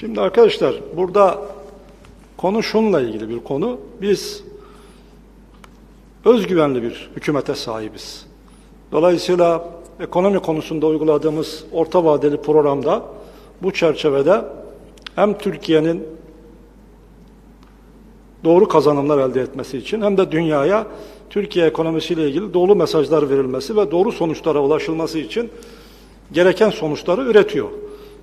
Şimdi arkadaşlar burada konu şunla ilgili bir konu. Biz özgüvenli bir hükümete sahibiz. Dolayısıyla ekonomi konusunda uyguladığımız orta vadeli programda bu çerçevede hem Türkiye'nin doğru kazanımlar elde etmesi için hem de dünyaya Türkiye ekonomisiyle ilgili doğru mesajlar verilmesi ve doğru sonuçlara ulaşılması için gereken sonuçları üretiyor.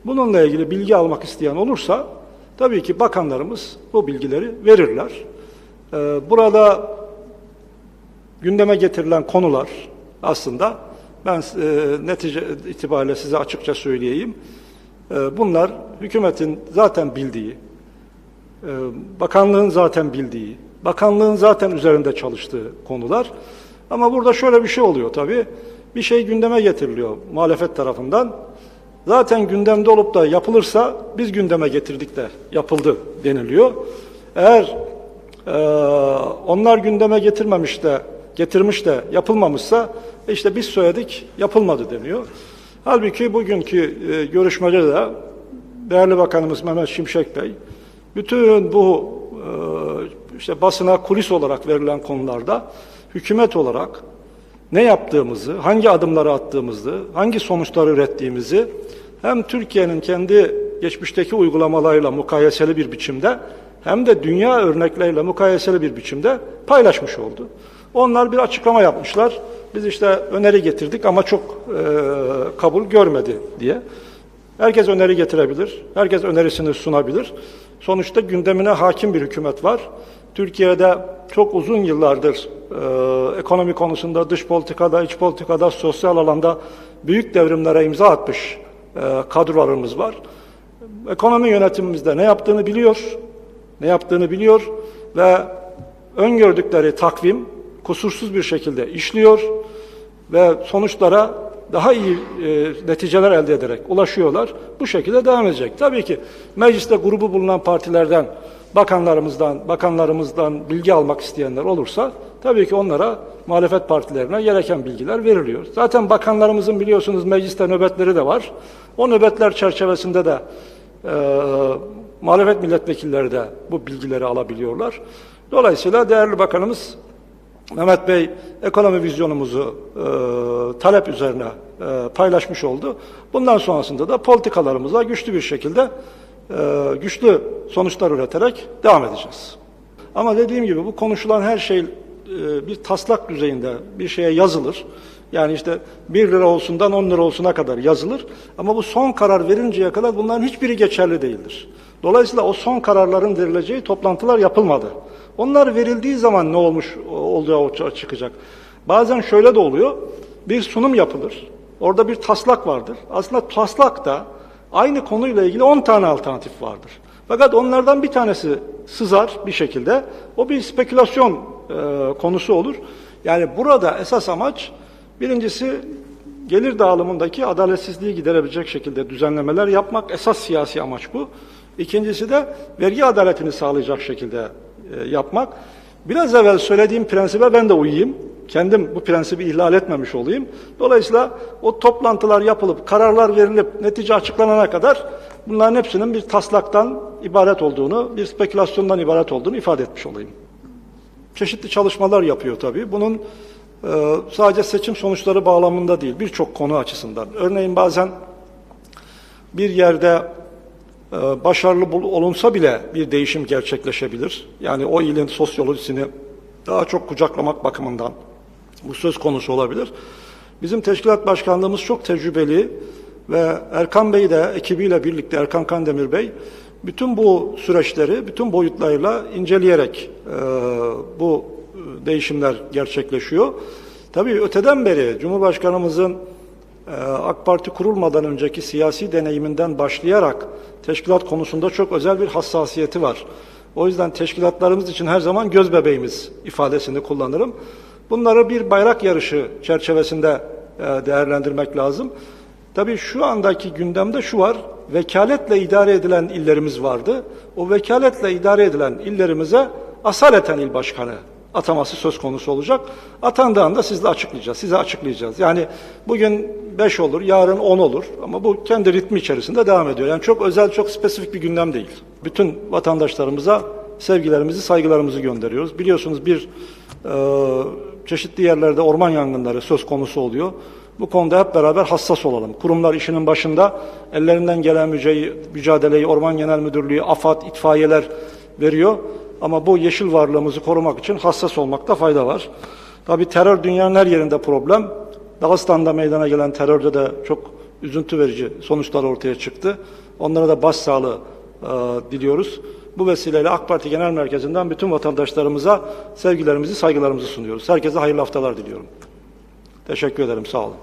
Bununla ilgili bilgi almak isteyen olursa tabii ki bakanlarımız bu bilgileri verirler. Ee, Burada gündeme getirilen konular aslında ben e, netice itibariyle size açıkça söyleyeyim. E, bunlar hükümetin zaten bildiği, e, bakanlığın zaten bildiği, bakanlığın zaten üzerinde çalıştığı konular. Ama burada şöyle bir şey oluyor tabii. Bir şey gündeme getiriliyor muhalefet tarafından. Zaten gündemde olup da yapılırsa biz gündeme getirdik de yapıldı deniliyor. Eğer e, onlar gündeme getirmemiş de getirmiş de yapılmamışsa işte biz söyledik yapılmadı deniyor. Halbuki bugünkü e, görüşmede de değerli Bakanımız Mehmet Şimşek Bey bütün bu e, işte basına kulis olarak verilen konularda hükümet olarak ne yaptığımızı, hangi adımları attığımızı, hangi sonuçları ürettiğimizi hem Türkiye'nin kendi geçmişteki uygulamalarıyla mukayeseli bir biçimde hem de dünya örnekleriyle mukayeseli bir biçimde paylaşmış oldu. Onlar bir açıklama yapmışlar. Biz işte öneri getirdik ama çok e, kabul görmedi diye. Herkes öneri getirebilir, herkes önerisini sunabilir. Sonuçta gündemine hakim bir hükümet var. Türkiye'de çok uzun yıllardır e, ekonomi konusunda, dış politikada, iç politikada, sosyal alanda büyük devrimlere imza atmış e, kadrolarımız var. Ekonomi yönetimimizde ne yaptığını biliyor, ne yaptığını biliyor ve öngördükleri takvim kusursuz bir şekilde işliyor ve sonuçlara daha iyi e, neticeler elde ederek ulaşıyorlar. Bu şekilde devam edecek. Tabii ki mecliste grubu bulunan partilerden, bakanlarımızdan, bakanlarımızdan bilgi almak isteyenler olursa tabii ki onlara muhalefet partilerine gereken bilgiler veriliyor. Zaten bakanlarımızın biliyorsunuz mecliste nöbetleri de var. O nöbetler çerçevesinde de e, muhalefet milletvekilleri de bu bilgileri alabiliyorlar. Dolayısıyla değerli bakanımız Mehmet Bey ekonomi vizyonumuzu e, talep üzerine e, paylaşmış oldu. Bundan sonrasında da politikalarımıza güçlü bir şekilde e, güçlü sonuçlar üreterek devam edeceğiz. Ama dediğim gibi bu konuşulan her şey e, bir taslak düzeyinde bir şeye yazılır. Yani işte 1 lira olsundan 10 lira olsuna kadar yazılır. Ama bu son karar verinceye kadar bunların hiçbiri geçerli değildir. Dolayısıyla o son kararların verileceği toplantılar yapılmadı. Onlar verildiği zaman ne olmuş olacağı ortaya çıkacak. Bazen şöyle de oluyor. Bir sunum yapılır. Orada bir taslak vardır. Aslında taslakta aynı konuyla ilgili 10 tane alternatif vardır. Fakat onlardan bir tanesi sızar bir şekilde. O bir spekülasyon e, konusu olur. Yani burada esas amaç birincisi gelir dağılımındaki adaletsizliği giderebilecek şekilde düzenlemeler yapmak. Esas siyasi amaç bu. İkincisi de vergi adaletini sağlayacak şekilde e, yapmak. Biraz evvel söylediğim prensibe ben de uyuyayım. Kendim bu prensibi ihlal etmemiş olayım. Dolayısıyla o toplantılar yapılıp, kararlar verilip, netice açıklanana kadar bunların hepsinin bir taslaktan ibaret olduğunu, bir spekülasyondan ibaret olduğunu ifade etmiş olayım. Çeşitli çalışmalar yapıyor tabii. Bunun e, sadece seçim sonuçları bağlamında değil, birçok konu açısından. Örneğin bazen bir yerde başarılı bul- olunsa bile bir değişim gerçekleşebilir. Yani o ilin sosyolojisini daha çok kucaklamak bakımından bu söz konusu olabilir. Bizim teşkilat başkanlığımız çok tecrübeli ve Erkan Bey de ekibiyle birlikte Erkan Kandemir Bey bütün bu süreçleri bütün boyutlarıyla inceleyerek e, bu e, değişimler gerçekleşiyor. Tabii öteden beri Cumhurbaşkanımızın ee, AK Parti kurulmadan önceki siyasi deneyiminden başlayarak teşkilat konusunda çok özel bir hassasiyeti var. O yüzden teşkilatlarımız için her zaman göz bebeğimiz ifadesini kullanırım. Bunları bir bayrak yarışı çerçevesinde e, değerlendirmek lazım. Tabii şu andaki gündemde şu var, vekaletle idare edilen illerimiz vardı. O vekaletle idare edilen illerimize asaleten il başkanı ataması söz konusu olacak. Atandığında sizle açıklayacağız, size açıklayacağız. Yani bugün 5 olur, yarın 10 olur ama bu kendi ritmi içerisinde devam ediyor. Yani çok özel, çok spesifik bir gündem değil. Bütün vatandaşlarımıza sevgilerimizi, saygılarımızı gönderiyoruz. Biliyorsunuz bir e, çeşitli yerlerde orman yangınları söz konusu oluyor. Bu konuda hep beraber hassas olalım. Kurumlar işinin başında ellerinden gelen mücadeleyi Orman Genel Müdürlüğü, AFAD, itfaiyeler veriyor. Ama bu yeşil varlığımızı korumak için hassas olmakta fayda var. Tabii terör dünyanın her yerinde problem. Dağıstan'da meydana gelen terörde de çok üzüntü verici sonuçlar ortaya çıktı. Onlara da başsağlığı e, diliyoruz. Bu vesileyle AK Parti Genel Merkezi'nden bütün vatandaşlarımıza sevgilerimizi, saygılarımızı sunuyoruz. Herkese hayırlı haftalar diliyorum. Teşekkür ederim, sağ olun.